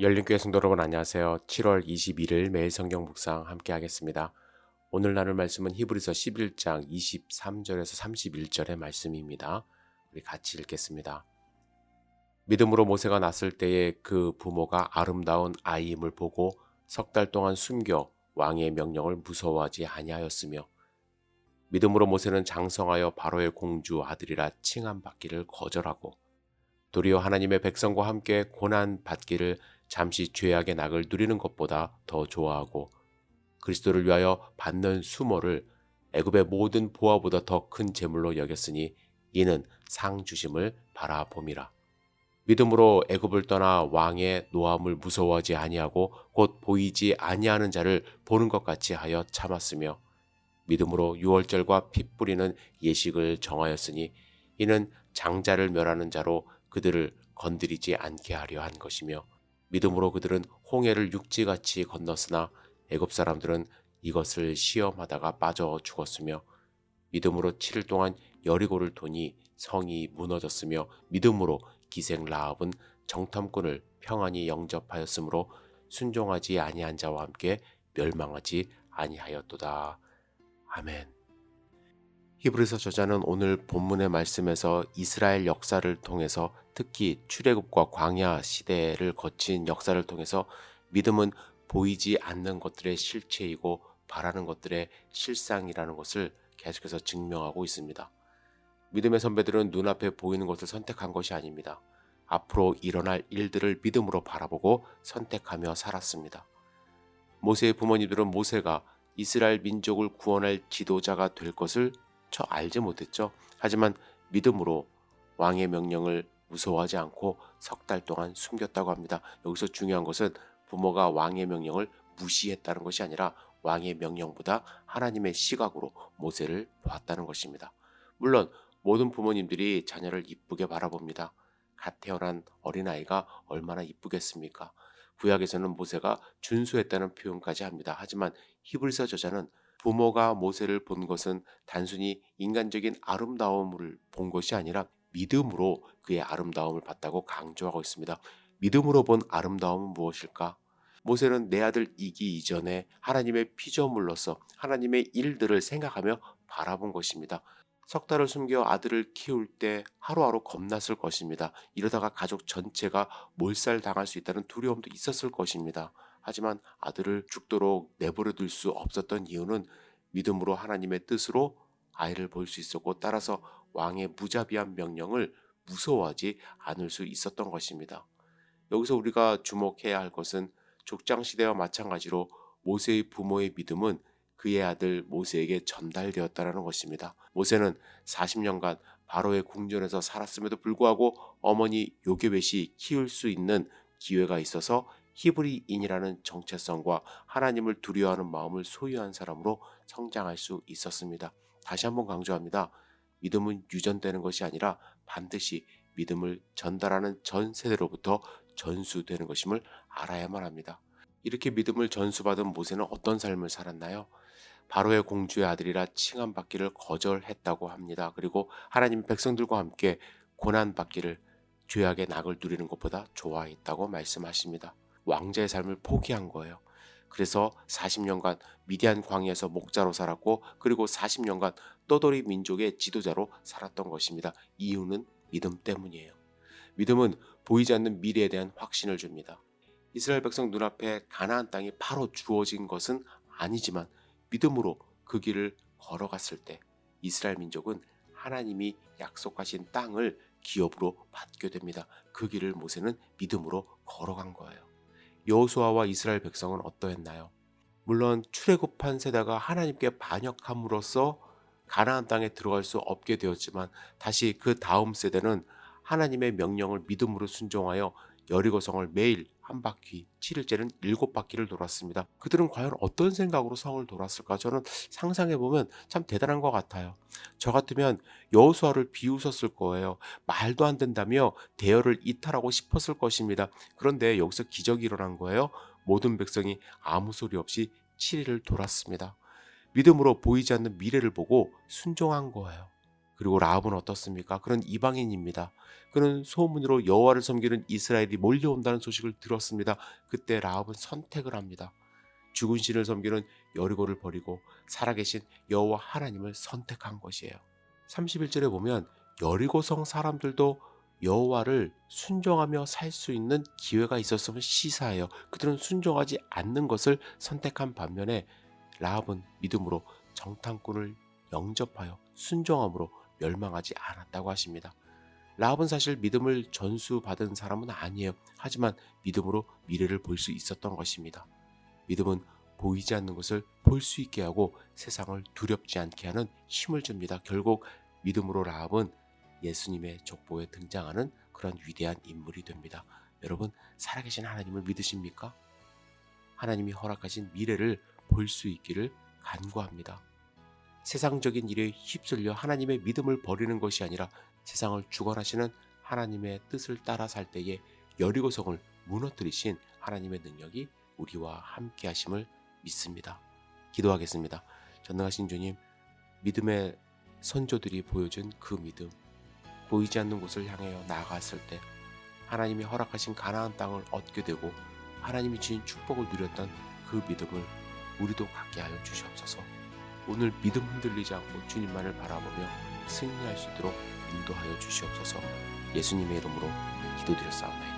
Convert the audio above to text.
열린교회 성도 여러분 안녕하세요. 7월 21일 매일 성경 묵상 함께 하겠습니다. 오늘 나눌 말씀은 히브리서 11장 23절에서 31절의 말씀입니다. 우리 같이 읽겠습니다. 믿음으로 모세가 났을 때에 그 부모가 아름다운 아이임을 보고 석 달 동안 숨겨 왕의 명령을 무서워하지 아니하였으며 믿음으로 모세는 장성하여 바로의 공주 아들이라 칭함 받기를 거절하고 도리어 하나님의 백성과 함께 고난 받기를 잠시 죄악의 낙을 누리는 것보다 더 좋아하고 그리스도를 위하여 받는 수모를 애굽의 모든 보화보다 더 큰 재물로 여겼으니 이는 상 주심을 바라봄이라. 믿음으로 애굽을 떠나 왕의 노함을 무서워하지 아니하고 곧 보이지 아니하는 자를 보는 것 같이 하여 참았으며 믿음으로 유월절과 피 뿌리는 예식을 정하였으니 이는 장자를 멸하는 자로 그들을 건드리지 않게 하려 한 것이며 믿음으로 그들은 홍해를 육지같이 건넜으나 애굽 사람들은 이것을 시험하다가 빠져 죽었으며 믿음으로 7일 동안 여리고를 도니 성이 무너졌으며 믿음으로 기생 라합은 정탐꾼을 평안히 영접하였으므로 순종하지 아니한 자와 함께 멸망하지 아니하였도다. 아멘. 히브리서 저자는 오늘 본문의 말씀에서 이스라엘 역사를 통해서 특히 출애굽과 광야 시대를 거친 역사를 통해서 믿음은 보이지 않는 것들의 실체이고 바라는 것들의 실상이라는 것을 계속해서 증명하고 있습니다. 믿음의 선배들은 눈앞에 보이는 것을 선택한 것이 아닙니다. 앞으로 일어날 일들을 믿음으로 바라보고 선택하며 살았습니다. 모세의 부모님들은 모세가 이스라엘 민족을 구원할 지도자가 될 것을 저 알지 못했죠. 하지만 믿음으로 왕의 명령을 무서워하지 않고 석 달 동안 숨겼다고 합니다. 여기서 중요한 것은 부모가 왕의 명령을 무시했다는 것이 아니라 왕의 명령보다 하나님의 시각으로 모세를 보았다는 것입니다. 물론 모든 부모님들이 자녀를 이쁘게 바라봅니다. 갓 태어난 어린아이가 얼마나 이쁘겠습니까? 구약에서는 모세가 준수했다는 표현까지 합니다. 하지만 히브리서 저자는 부모가 모세를 본 것은 단순히 인간적인 아름다움을 본 것이 아니라 믿음으로 그의 아름다움을 봤다고 강조하고 있습니다. 믿음으로 본 아름다움은 무엇일까? 모세는 내 아들 이기 이전에 하나님의 피조물로서 하나님의 일들을 생각하며 바라본 것입니다. 석 달을 숨겨 아들을 키울 때 하루하루 겁났을 것입니다. 이러다가 가족 전체가 몰살 당할 수 있다는 두려움도 있었을 것입니다. 하지만 아들을 죽도록 내버려 둘 수 없었던 이유는 믿음으로 하나님의 뜻으로 아이를 볼 수 있었고 따라서 왕의 무자비한 명령을 무서워하지 않을 수 있었던 것입니다. 여기서 우리가 주목해야 할 것은 족장 시대와 마찬가지로 모세의 부모의 믿음은 그의 아들 모세에게 전달되었다는 것입니다. 모세는 40년간 바로의 궁전에서 살았음에도 불구하고 어머니 요게벳이 키울 수 있는 기회가 있어서 히브리인이라는 정체성과 하나님을 두려워하는 마음을 소유한 사람으로 성장할 수 있었습니다. 다시 한번 강조합니다. 믿음은 유전되는 것이 아니라 반드시 믿음을 전달하는 전 세대로부터 전수되는 것임을 알아야만 합니다. 이렇게 믿음을 전수받은 모세는 어떤 삶을 살았나요? 바로의 공주의 아들이라 칭함받기를 거절했다고 합니다. 그리고 하나님 백성들과 함께 고난받기를 죄악의 낙을 누리는 것보다 좋아했다고 말씀하십니다. 왕자의 삶을 포기한 거예요. 그래서 40년간 미디안 광야에서 목자로 살았고 그리고 40년간 떠돌이 민족의 지도자로 살았던 것입니다. 이유는 믿음 때문이에요. 믿음은 보이지 않는 미래에 대한 확신을 줍니다. 이스라엘 백성 눈앞에 가나안 땅이 바로 주어진 것은 아니지만 믿음으로 그 길을 걸어갔을 때 이스라엘 민족은 하나님이 약속하신 땅을 기업으로 받게 됩니다. 그 길을 모세는 믿음으로 걸어간 거예요. 여호수아와 이스라엘 백성은 어떠했나요? 물론 출애굽한 세대가 하나님께 반역함으로써 가나안 땅에 들어갈 수 없게 되었지만 다시 그 다음 세대는 하나님의 명령을 믿음으로 순종하여 여리고성을 매일 한 바퀴, 7일째는 일곱 바퀴를 돌았습니다. 그들은 과연 어떤 생각으로 성을 돌았을까? 저는 상상해 보면 참 대단한 것 같아요. 저 같으면 여호수아를 비웃었을 거예요. 말도 안 된다며 대열을 이탈하고 싶었을 것입니다. 그런데 여기서 기적이 일어난 거예요. 모든 백성이 아무 소리 없이 7일을 돌았습니다. 믿음으로 보이지 않는 미래를 보고 순종한 거예요. 그리고 라합은 어떻습니까? 그는 이방인입니다. 그는 소문으로 여호와를 섬기는 이스라엘이 몰려온다는 소식을 들었습니다. 그때 라합은 선택을 합니다. 죽은 신을 섬기는 여리고를 버리고 살아계신 여호와 하나님을 선택한 것이에요. 31절에 보면 여리고성 사람들도 여호와를 순종하며 살 수 있는 기회가 있었음을 시사해요. 그들은 순종하지 않는 것을 선택한 반면에 라합은 믿음으로 정탐꾼을 영접하여 순종함으로 멸망하지 않았다고 하십니다. 라합은 사실 믿음을 전수받은 사람은 아니에요. 하지만 믿음으로 미래를 볼 수 있었던 것입니다. 믿음은 보이지 않는 것을 볼 수 있게 하고 세상을 두렵지 않게 하는 힘을 줍니다. 결국 믿음으로 라합은 예수님의 족보에 등장하는 그런 위대한 인물이 됩니다. 여러분 살아계신 하나님을 믿으십니까? 하나님이 허락하신 미래를 볼 수 있기를 간구합니다. 세상적인 일에 휩쓸려 하나님의 믿음을 버리는 것이 아니라 세상을 주관하시는 하나님의 뜻을 따라 살 때에 여리고성을 무너뜨리신 하나님의 능력이 우리와 함께 하심을 믿습니다. 기도하겠습니다. 전능하신 주님, 믿음의 선조들이 보여준 그 믿음, 보이지 않는 곳을 향하여 나아갔을 때 하나님이 허락하신 가나안 땅을 얻게 되고 하나님이 주신 축복을 누렸던 그 믿음을 우리도 갖게 하여 주시옵소서. 오늘 믿음 흔들리지 않고 주님만을 바라보며 승리할 수 있도록 인도하여 주시옵소서. 예수님의 이름으로 기도드렸사옵나이다.